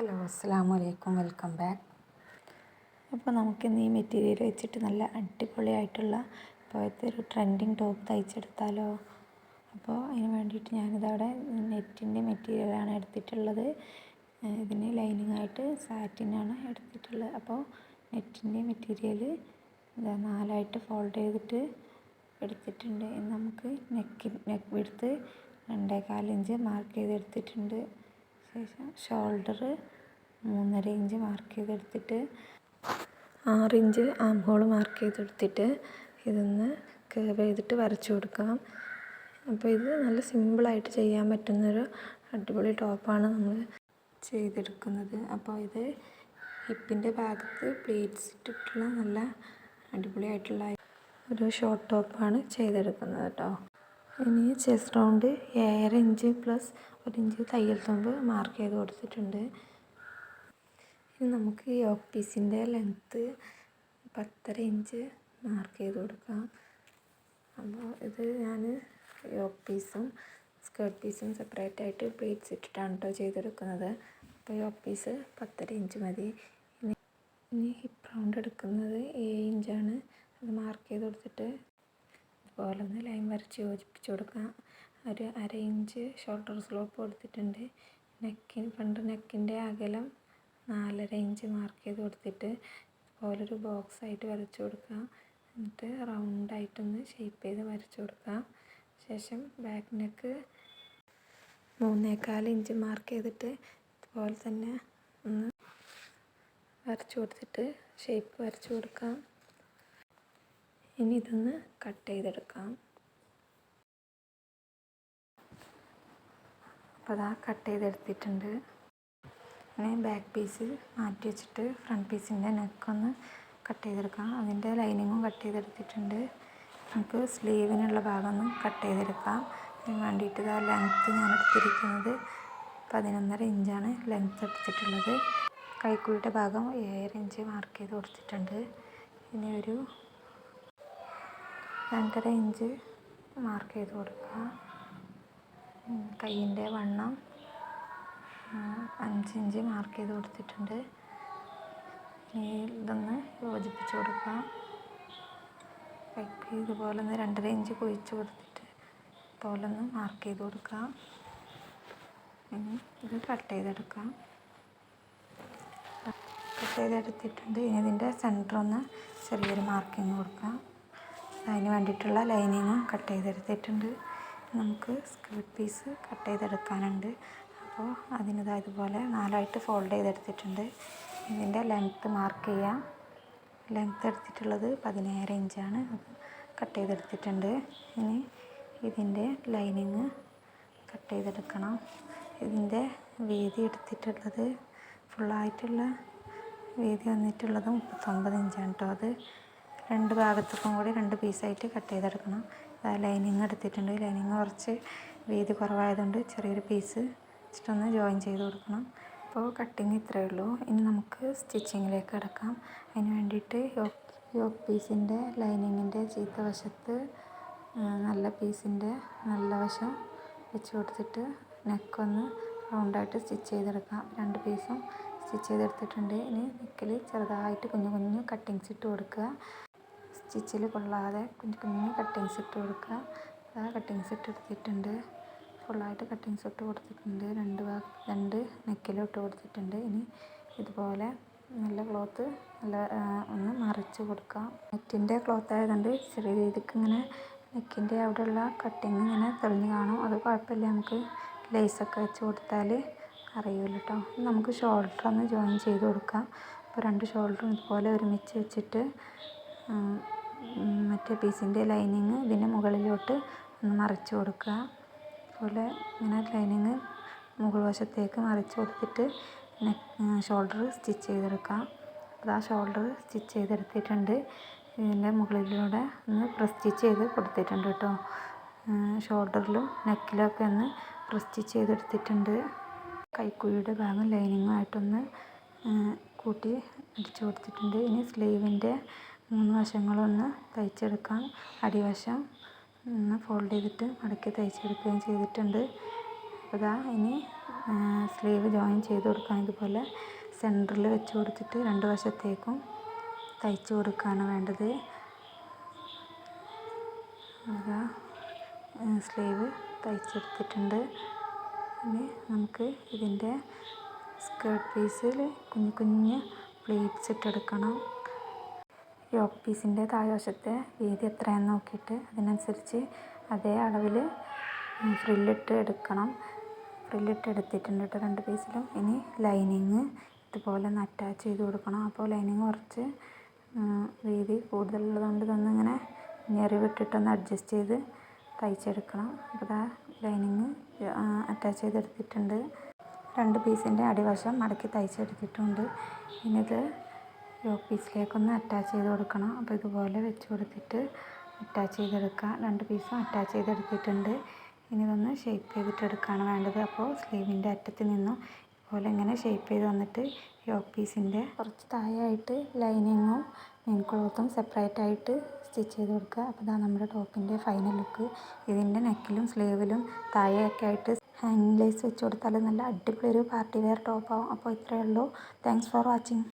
Hello അസ്സാം വലൈക്കും welcome back. അപ്പോൾ നമുക്കിന്ന് ഈ മെറ്റീരിയൽ വെച്ചിട്ട് നല്ല അടിപൊളിയായിട്ടുള്ള ഇപ്പോഴത്തെ ഒരു ട്രെൻഡിങ് ടോപ്പ് തയ്ച്ചെടുത്താലോ? അപ്പോൾ അതിന് വേണ്ടിയിട്ട് ഞാനിതവിടെ നെറ്റിന്റെ മെറ്റീരിയലാണ് എടുത്തിട്ടുള്ളത്. ഇതിന് ലൈനിങ് ആയിട്ട് സാറ്റിനാണ് എടുത്തിട്ടുള്ളത്. അപ്പോൾ നെറ്റിന്റെ മെറ്റീരിയൽ ഇതാ നാലായിട്ട് ഫോൾഡ് ചെയ്തിട്ട് എടുത്തിട്ടുണ്ട്. നമുക്ക് നെക്ക് നെക്ക് എടുത്ത് രണ്ടേ ഇഞ്ച് മാർക്ക് ചെയ്തെടുത്തിട്ടുണ്ട്. ശേഷം ഷോൾഡർ മൂന്നര ഇഞ്ച് മാർക്ക് ചെയ്തെടുത്തിട്ട് ആറ് ഇഞ്ച് ആം ഹോൾ മാർക്ക് ചെയ്തെടുത്തിട്ട് ഇതൊന്ന് കേവ് ചെയ്തിട്ട് വരച്ചു കൊടുക്കാം അപ്പോൾ ഇത് നല്ല സിമ്പിളായിട്ട് ചെയ്യാൻ പറ്റുന്നൊരു അടിപൊളി ടോപ്പാണ് നമ്മൾ ചെയ്തെടുക്കുന്നത്. അപ്പോൾ ഇത് ഹിപ്പിന്റെ ഭാഗത്ത് പ്ലേറ്റ്സ് ഇട്ടിട്ടുള്ള നല്ല അടിപൊളിയായിട്ടുള്ള ഒരു ഷോർട്ട് ടോപ്പാണ് ചെയ്തെടുക്കുന്നത് കേട്ടോ ഇനി ചെസ്റ്റ് റൗണ്ട് ഏഴര ഇഞ്ച് പ്ലസ് ഒരു ഇഞ്ച് തയ്യൽ തുമ്പ് മാർക്ക് ചെയ്ത് കൊടുത്തിട്ടുണ്ട്. ഇനി നമുക്ക് ഈ യോക്ക് പീസിന്റെ ലെങ്ത്ത് പത്തര ഇഞ്ച് മാർക്ക് ചെയ്ത് കൊടുക്കാം. അപ്പോൾ ഇത് ഞാൻ യോക്ക് പീസും സ്കേർട്ട് പീസും സെപ്പറേറ്റ് ആയിട്ട് പ്ലേറ്റ്സ് ഇട്ടിട്ടാണ് കേട്ടോ ചെയ്തെടുക്കുന്നത്. അപ്പോൾ യോക്ക് പീസ് പത്തര ഇഞ്ച് മതി. ഇനി ഇനി ഹിപ്പ് റൗണ്ട് എടുക്കുന്നത് ഏഴ് ഇഞ്ചാണ് അത് മാർക്ക് ചെയ്ത് കൊടുത്തിട്ട് ഇതുപോലെ ഒന്ന് ലൈൻ വരച്ച് യോജിപ്പിച്ച് കൊടുക്കാം. ഒരു അര ഇഞ്ച് ഷോൾഡർ സ്ലോപ്പ് കൊടുത്തിട്ടുണ്ട്. നെക്കിന് ഫ്രണ്ട് നെക്കിന്റെ അകലം നാലര ഇഞ്ച് മാർക്ക് ചെയ്ത് കൊടുത്തിട്ട് ഇതുപോലൊരു ബോക്സ് ആയിട്ട് വരച്ചു കൊടുക്കുക. എന്നിട്ട് റൗണ്ടായിട്ടൊന്ന് ഷേപ്പ് ചെയ്ത് വരച്ചു കൊടുക്കുക. ശേഷം ബാക്ക് നെക്ക് മൂന്നേകാൽ ഇഞ്ച് മാർക്ക് ചെയ്തിട്ട് ഇതുപോലെ തന്നെ ഒന്ന് വരച്ചു കൊടുത്തിട്ട് ഷേപ്പ് വരച്ചു കൊടുക്കാം ഇനി ഇതൊന്ന് കട്ട് ചെയ്തെടുക്കാം. അപ്പോൾ അതാ കട്ട് ചെയ്തെടുത്തിട്ടുണ്ട്. ഇനി ബാക്ക് പീസ് മാറ്റി വെച്ചിട്ട് ഫ്രണ്ട് പീസിന്റെ നെക്കൊന്ന് കട്ട് ചെയ്തെടുക്കാം. അതിന്റെ ലൈനിങ്ങും കട്ട് ചെയ്തെടുത്തിട്ടുണ്ട്. നമുക്ക് സ്ലീവിനുള്ള ഭാഗമൊന്നും കട്ട് ചെയ്തെടുക്കാം. അതിന് വേണ്ടിയിട്ട് ഇതാ ലെങ്ത്ത് ഞാൻ എടുത്തിരിക്കുന്നത് പതിനൊന്നര ഇഞ്ചാണ് ലെങ്ത്ത് എടുത്തിട്ടുള്ളത്. കൈക്കുഴിയുടെ ഭാഗം ഏഴര ഇഞ്ച് മാർക്ക് ചെയ്ത് കൊടുത്തിട്ടുണ്ട്. ഇനി ഒരു രണ്ടര ഇഞ്ച് മാർക്ക് ചെയ്ത് കൊടുക്കുക കയ്യിന്റെ വണ്ണം അഞ്ചിഞ്ച് മാർക്ക് ചെയ്ത് കൊടുത്തിട്ടുണ്ട്. ഇനി ഇതൊന്ന് യോജിപ്പിച്ച് കൊടുക്കാം. കൈക്ക് ഇതുപോലെ ഒന്ന് രണ്ടര ഇഞ്ച് കുഴിച്ച് കൊടുത്തിട്ട് ഇതുപോലെ ഒന്ന് മാർക്ക് ചെയ്ത് കൊടുക്കാം. ഇനി ഇത് കട്ട് ചെയ്തെടുക്കാം. കട്ട് ചെയ്തെടുത്തിട്ടുണ്ട്. ഇനി ഇതിന്റെ സെന്റർ ഒന്ന് ചെറിയൊരു മാർക്കിങ് കൊടുക്കാം. അതിന് വേണ്ടിയിട്ടുള്ള ലൈനിങ്ങും കട്ട് ചെയ്തെടുത്തിട്ടുണ്ട്. നമുക്ക് സ്കേർട്ട് പീസ് കട്ട് ചെയ്തെടുക്കാനുണ്ട്. അപ്പോൾ അതിനിതാ ഇതുപോലെ നാലായിട്ട് ഫോൾഡ് ചെയ്തെടുത്തിട്ടുണ്ട്. ഇതിന്റെ ലെങ്ത്ത് മാർക്ക് ചെയ്യാം. ലെങ്ത്ത് എടുത്തിട്ടുള്ളത് പതിനേഴ് ഇഞ്ചാണ് കട്ട് ചെയ്തെടുത്തിട്ടുണ്ട്. ഇനി ഇതിന്റെ ലൈനിങ് കട്ട് ചെയ്തെടുക്കണം. ഇതിന്റെ വീതി എടുത്തിട്ടുള്ളത് ഫുള്ളായിട്ടുള്ള വീതി വന്നിട്ടുള്ളത് മുപ്പത്തൊമ്പത് ഇഞ്ചാണ് കേട്ടോ അത് രണ്ട് ഭാഗത്തേക്കും കൂടി രണ്ട് പീസായിട്ട് കട്ട് ചെയ്തെടുക്കണം. ലൈനിങ് എടുത്തിട്ടുണ്ട്. ലൈനിങ് കുറച്ച് വീതി കുറവായതുകൊണ്ട് ചെറിയൊരു പീസ് വെച്ചിട്ടൊന്ന് ജോയിൻ ചെയ്ത് കൊടുക്കണം. അപ്പോൾ കട്ടിങ് ഇത്രയേ ഉള്ളൂ. ഇനി നമുക്ക് സ്റ്റിച്ചിങ്ങിലേക്ക് കിടക്കാം. അതിന് വേണ്ടിയിട്ട് യോക്ക് പീസിന്റെ ലൈനിങ്ങിന്റെ ചീത്ത വശത്ത് നല്ല പീസിന്റെ നല്ല വശം വെച്ച് കൊടുത്തിട്ട് നെക്കൊന്ന് റൗണ്ടായിട്ട് സ്റ്റിച്ച് ചെയ്തെടുക്കാം. രണ്ട് പീസും സ്റ്റിച്ച് ചെയ്തെടുത്തിട്ടുണ്ട്. ഇനി നെക്കിൽ ചെറുതായിട്ട് കുഞ്ഞു കുഞ്ഞു കട്ടിങ്സ് ഇട്ട് കൊടുക്കുക. സ്റ്റിച്ചിൽ കൊള്ളാതെ കുഞ്ഞു കുഞ്ഞു കട്ടിങ്സ് ഇട്ട് കൊടുക്കുക. ആ കട്ടിങ്സ് ഇട്ട് എടുത്തിട്ടുണ്ട് ഫുള്ളായിട്ട് കട്ടിങ്സ് ഇട്ട് കൊടുത്തിട്ടുണ്ട്. രണ്ട് രണ്ട് നെക്കിലും ഇട്ട് കൊടുത്തിട്ടുണ്ട്. ഇനി ഇതുപോലെ നല്ല ക്ലോത്ത് നല്ല ഒന്ന് മറിച്ച് കൊടുക്കാം. നെറ്റിന്റെ ക്ലോത്ത് ആയതുകൊണ്ട് ചെറിയ രീതിക്ക് ഇങ്ങനെ നെക്കിന്റെ അവിടെയുള്ള കട്ടിങ് ഇങ്ങനെ തെളിഞ്ഞ് കാണും. അത് കുഴപ്പമില്ല. നമുക്ക് ലേസൊക്കെ വെച്ച് കൊടുത്താൽ അറിയില്ല കേട്ടോ നമുക്ക് ഷോൾഡർ ഒന്ന് ജോയിൻ ചെയ്ത് കൊടുക്കാം. അപ്പോൾ രണ്ട് ഷോൾഡറും ഇതുപോലെ ഒരുമിച്ച് വെച്ചിട്ട് മറ്റേ പീസിന്റെ ലൈനിങ് ഇതിന്റെ മുകളിലോട്ട് ഒന്ന് മറിച്ച് കൊടുക്കുക. അതുപോലെ ഇങ്ങനെ ലൈനിങ് മുകൾ വശത്തേക്ക് മറിച്ച് കൊടുത്തിട്ട് നെക്ക് ഷോൾഡർ സ്റ്റിച്ച് ചെയ്തെടുക്കുക. അപ്പോൾ ആ ഷോൾഡർ സ്റ്റിച്ച് ചെയ്തെടുത്തിട്ടുണ്ട്. ഇതിന്റെ മുകളിലൂടെ ഒന്ന് പ്രസ് സ്റ്റിച്ച് ചെയ്ത് കൊടുത്തിട്ടുണ്ട് കേട്ടോ. ഷോൾഡറിലും നെക്കിലൊക്കെ ഒന്ന് പ്രസ് സ്റ്റിച്ച് ചെയ്തെടുത്തിട്ടുണ്ട്. കൈക്കുഴിയുടെ ഭാഗം ലൈനിങ്ങുമായിട്ടൊന്ന് കൂട്ടി അടിച്ചു കൊടുത്തിട്ടുണ്ട്. ഇനി സ്ലീവിന്റെ മൂന്ന് വശങ്ങളൊന്ന് തയ്ച്ചെടുക്കാം അടിവശം ഒന്ന് ഫോൾഡ് ചെയ്തിട്ട് മടക്കി തയ്ച്ചെടുക്കുകയും ചെയ്തിട്ടുണ്ട്. അപ്പോൾ ഇതാ ഇനി സ്ലീവ് ജോയിൻ ചെയ്ത് കൊടുക്കാം ഇതുപോലെ സെന്ററിൽ വെച്ച് കൊടുത്തിട്ട് രണ്ട് വശത്തേക്കും തയ്ച്ച് കൊടുക്കുകയാണ് വേണ്ടത്. അതാ സ്ലീവ് തയ്ച്ചെടുത്തിട്ടുണ്ട്. ഇനി നമുക്ക് ഇതിന്റെ സ്കേർട്ട് പീസിൽ കുഞ്ഞു കുഞ്ഞ് പ്ലീറ്റ്സ് ഇട്ടെടുക്കണം. യോക്ക് പീസിന്റെ താഴ്വശത്തെ വീതി എത്രയാണെന്ന് നോക്കിയിട്ട് അതിനനുസരിച്ച് അതേ അളവിൽ ഫ്രില്ലിട്ട് എടുക്കണം. ഫ്രില്ലിട്ട് എടുത്തിട്ടുണ്ട് കേട്ടോ രണ്ട് പീസിലും ഇനി ലൈനിങ് ഇതുപോലെ ഒന്ന് അറ്റാച്ച് ചെയ്ത് കൊടുക്കണം. അപ്പോൾ ലൈനിങ് കുറച്ച് വീതി കൂടുതലുള്ളതുകൊണ്ട് ഇതൊന്നിങ്ങനെ ഞെറിവിട്ടിട്ടൊന്ന് അഡ്ജസ്റ്റ് ചെയ്ത് തയ്ച്ചെടുക്കണം. അപ്പോൾ ഇതാ ലൈനിങ് അറ്റാച്ച് ചെയ്തെടുത്തിട്ടുണ്ട്. രണ്ട് പീസിന്റെ അടിവശം മടക്കി തയ്ച്ചെടുത്തിട്ടുണ്ട്. ഇനി ഇത് യോക്ക് പീസിലേക്കൊന്ന് അറ്റാച്ച് ചെയ്ത് കൊടുക്കണം. അപ്പോൾ ഇതുപോലെ വെച്ച് കൊടുത്തിട്ട് അറ്റാച്ച് ചെയ്തെടുക്കുക രണ്ട് പീസും അറ്റാച്ച് ചെയ്തെടുത്തിട്ടുണ്ട്. ഇനി ഇതൊന്ന് ഷേപ്പ് ചെയ്തിട്ട് എടുക്കുകയാണ് വേണ്ടത്. അപ്പോൾ സ്ലീവിന്റെ അറ്റത്ത് നിന്നും ഇതുപോലെ ഇങ്ങനെ ഷേപ്പ് ചെയ്ത് വന്നിട്ട് യോക്ക് പീസിന്റെ കുറച്ച് താഴെയായിട്ട് ലൈനിങ്ങും മെയിൻ ക്ലോത്തും സെപ്പറേറ്റ് ആയിട്ട് സ്റ്റിച്ച് ചെയ്ത് കൊടുക്കുക. അപ്പോൾ ഇതാ നമ്മുടെ ടോപ്പിന്റെ ഫൈനൽ ലുക്ക് ഇതിന്റെ നെക്കിലും സ്ലീവിലും താഴെയൊക്കെ ആയിട്ട് ഹാങ്ങിങ് ലേസ് വെച്ച് കൊടുത്താൽ നല്ല അടിപൊളി ഒരു പാർട്ടി വെയർ ടോപ്പാവും അപ്പോൾ ഇത്രയേ ഉള്ളൂ. Thanks for watching